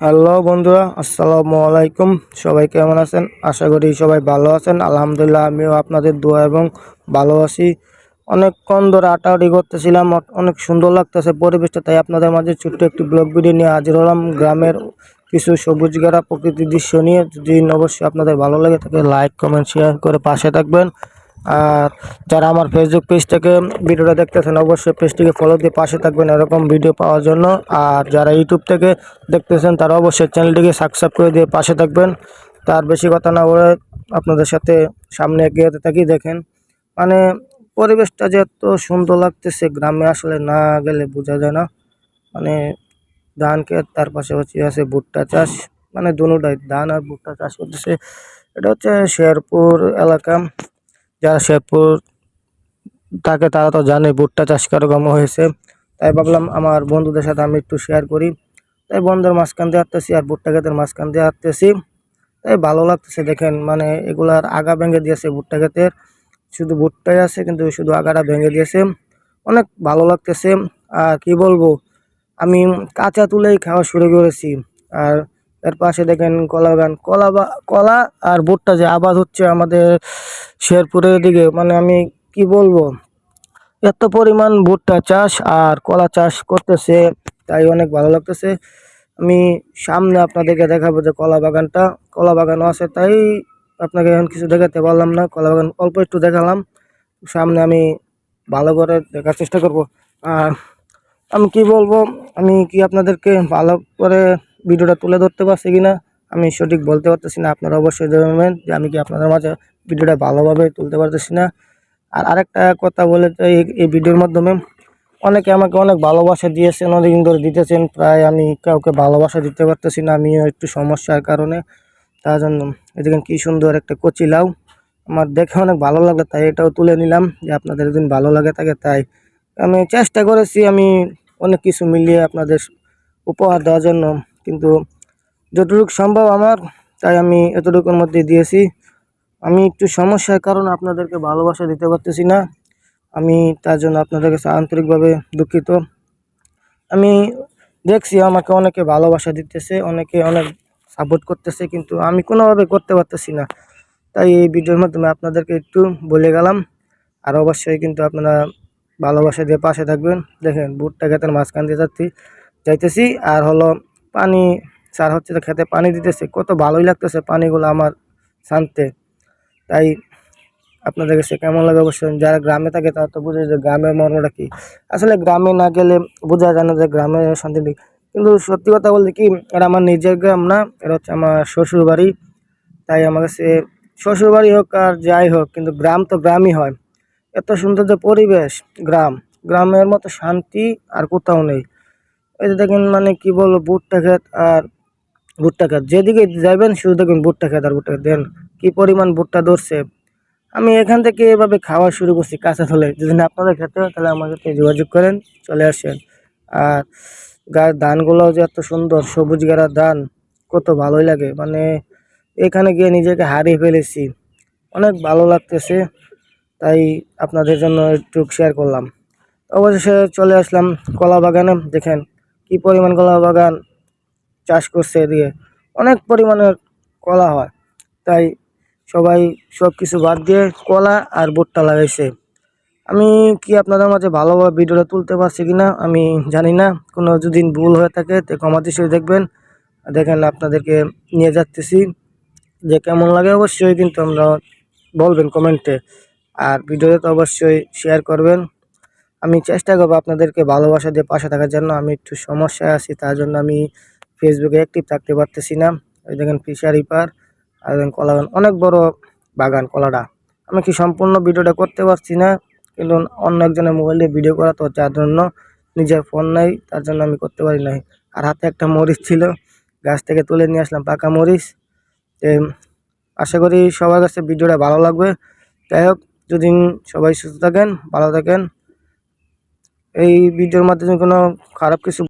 Hello বন্ধুরা, আসসালামু আলাইকুম। সবাই কেমন আছেন? আশা করি সবাই ভালো আছেন। আলহামদুলিল্লাহ, আমিও আপনাদের দোয়া এবং ভালো আছি। অনেকক্ষণ ধরে আটাআটি করতেছিলাম অনেক সুন্দর লাগতেছে পরিবেশটা, তাই আপনাদের মাঝে ছোট্ট একটি ব্লগ ভিডিও নিয়ে হাজির হলাম। গ্রামের কিছু সবুজ ঘেরা প্রকৃতির দৃশ্য নিয়ে। যদি অবশ্যই আপনাদের ভালো লাগে তাকে লাইক কমেন্ট শেয়ার করে পাশে থাকবেন। আর যারা আমার ফেসবুক পেজ থেকে ভিডিওটা দেখতেছেন, অবশ্যই পেজটিকে ফলো দিয়ে পাশে থাকবেন এরকম ভিডিও পাওয়ার জন্য। আর যারা ইউটিউব থেকে দেখতেছেন, তারা অবশ্যই চ্যানেলটিকে সাবস্ক্রাইব করে দিয়ে পাশে থাকবেন। তার বেশি কথা না বলে আপনাদের সাথে সামনে এগিয়ে থাকি, দেখেন। মানে পরিবেশটা যে এত সুন্দর লাগতেছে, গ্রামে আসলে না গেলে বোঝা যায় না। মানে ধান ক্ষেত, তার পাশাপাশি আছে ভুট্টা চাষ। মানে দুটাই ধান আর ভুট্টা চাষ করতেছে। এটা হচ্ছে শেরপুর এলাকা। যারা শেরপুর থাকে, তারা তো জানে ভুট্টা চাষ কীরকম হয়েছে। তাই ভাবলাম আমার বন্ধুদের সাথে আমি একটু শেয়ার করি। তাই বন্ধুর মাঝখান দিয়ে হাঁটতেছি আর ভুট্টা ক্ষেতের মাঝখান দিয়ে হাঁটতেছি। তাই ভালো লাগতেছে, দেখেন মানে এগুলার আগা ভেঙে দিয়েছে ভুট্টা ক্ষেতের। শুধু ভুট্টাই আছে, কিন্তু শুধু আগাটা ভেঙে দিয়েছে। অনেক ভালো লাগতেছে। আর কি বলব, আমি কাঁচা তুলেই খাওয়া শুরু করেছি। আর এর পাশে দেখেন কলা বাগান। কলা বা, কলা আর ভুট্টা যে আবাদ হচ্ছে আমাদের শেরপুরের দিকে মানে আমি কি বলব? এত পরিমাণ ভুট্টা চাষ আর কলা চাষ করতেছে, তাই অনেক ভালো লাগতেছে। আমি সামনে আপনাদেরকে দেখাবো যে কলা বাগানটা, কলা বাগানও আছে, তাই আপনাকে এখন কিছু দেখাতে পারলাম না। কলা বাগান অল্প একটু দেখালাম, সামনে আমি ভালো করে দেখার চেষ্টা করব। আর আমি কি বলব, আমি কি আপনাদেরকে ভালো করে ভিডিওটা তুলে ধরতে পারছি কিনা, আমি সঠিক বলতে পারতেছি না। আপনারা অবশ্যই জানাবেন যে আমি কি আপনাদের মাঝে ভিডিওটা ভালোভাবে তুলতে পারতেছি না। আর আরেকটা কথা বলে এই- ভিডিওর মাধ্যমে অনেকে আমাকে অনেক ভালোবাসা দিয়েছেন, অনেকদিন ধরে দিতেছেন, প্রায় আমি কাউকে ভালোবাসা দিতে পারতেছি না, আমিও একটু সমস্যার কারণে। তার জন্য এদিকে কি সুন্দর একটা কচি লাউ। আমার দেখে অনেক ভালো লাগল, তাই এটাও তুলে নিলাম যে আপনাদের যদি ভালো লাগে থাকে তাই। আমি চেষ্টা করেছি আমি অনেক কিছু মিলিয়ে আপনাদের উপহার দেওয়ার জন্য কিন্তু যতটুকু সম্ভব আমার, তাই আমি এতটুকুর মধ্যে দিয়েছি। আমি একটু সমস্যার কারণে আপনাদেরকে ভালোবাসা দিতে পারতেছি না। আমি তার জন্য আপনাদের কাছে আন্তরিকভাবে দুঃখিত। আমি দেখছি আমাকে অনেকে ভালোবাসা দিতেছে, অনেকে অনেক সাপোর্ট করতেছে, কিন্তু আমি কোনোভাবে করতে পারতেছি না। তাই এই ভিডিওর মাধ্যমে আপনাদেরকে একটু বলে গেলাম। আর অবশ্যই কিন্তু আপনারা ভালোবাসা দিয়ে পাশে থাকবেন। দেখেন, ভুট্টা ক্ষেতের মাঝখান দিয়ে যাচ্ছি যাইতেছি। আর হলো পানি সার হচ্ছে তো খেতে পানি দিতেছে, কত ভালোই লাগতেছে পানিগুলো আমার শান্তে তাই আপনাদের কাছে কেমন লাগে অবশ্যই, যারা গ্রামে থাকে তারা তো বুঝে যে গ্রামের মর্মটা কী। আসলে গ্রামে না গেলে বোঝা যায় না যে গ্রামে শান্তি নেই। কিন্তু সত্যি কথা বলতে কি, এটা আমার নিজের গ্রাম না, এটা হচ্ছে আমার শ্বশুর বাড়ি তাই আমার কাছে শ্বশুর বাড়ি হোক আর যাই হোক, কিন্তু গ্রাম তো গ্রামই হয়। এত সুন্দর যে পরিবেশ, গ্রাম। গ্রামের মতো শান্তি আর কোথাও নেই। এই যে দেখেন মানে কি বলব, ভুট্টা ক্ষেত আর ভুট্টা ক্ষেত। যেদিকে যাবেন শুধু দেখবেন ভুট্টা ক্ষেত আর ভুট্টা দেন কী পরিমাণ ভুট্টা ধরছে। আমি এখান থেকে এভাবে খাওয়া শুরু করছি কাঁচা থলে যদি না আপনাদের খেতে হয়, তাহলে আমার সাথে যোগাযোগ করেন, চলে আসেন। আর গায়ের ধানগুলো যে এত সুন্দর, সবুজ গাড়া ধান, কত ভালোই লাগে। মানে এখানে গিয়ে নিজেকে হারিয়ে ফেলেছি। অনেক ভালো লাগতেছে, তাই আপনাদের জন্য একটু শেয়ার করলাম। অবশেষে চলে আসলাম কলা বাগানে দেখেন কি পরিমাণ কলা বাগান চাষ করছে এদিকে? অনেক পরিমাণের কলা হয়। তাই সবাই সব কিছু বাদ দিয়ে কলা আর ভুট্টা লাগাইছে। আমি কি আপনাদের মাঝে ভালোভাবে ভিডিওটা তুলতে পারছি কি না আমি জানি না। কোনো যদি ভুল হয়ে থাকে তো কমাতে সে দেখবেন। দেখেন আপনাদেরকে নিয়ে যাচ্তেছি। যে কেমন লাগে অবশ্যই কিন্তু আমরা বলবেন কমেন্টে। আর ভিডিওতে তো অবশ্যই শেয়ার করবেন। আমি চেষ্টা করব আপনাদেরকে ভালোবাসা দিয়ে পাশে থাকার জন্য। আমি একটু সমস্যায় আছি, তার জন্য আমি ফেসবুকে অ্যাক্টিভ থাকতে পারতেছি না। ওই দেখেন ফিশারি পার আর দেখেন কলা বাগান অনেক বড় বাগান কলাটা। আমি কি সম্পূর্ণ ভিডিওটা করতে পারছি না? কিন্তু অন্য একজনের মোবাইল দিয়ে ভিডিও করা তো যার জন্য নিজের ফোন নাই, তার জন্য আমি করতে পারি নাই। আর হাতে একটা মরিচ ছিল, গাছ থেকে তুলে নিয়ে আসলাম পাকা মরিচ। আশা করি সবার কাছে ভিডিওটা ভালো লাগবে। যাই হোক যদি সবাই সুস্থ থাকেন, ভালো থাকেন। এই ভিডিওর মাধ্যমে কোনো খারাপ কিছু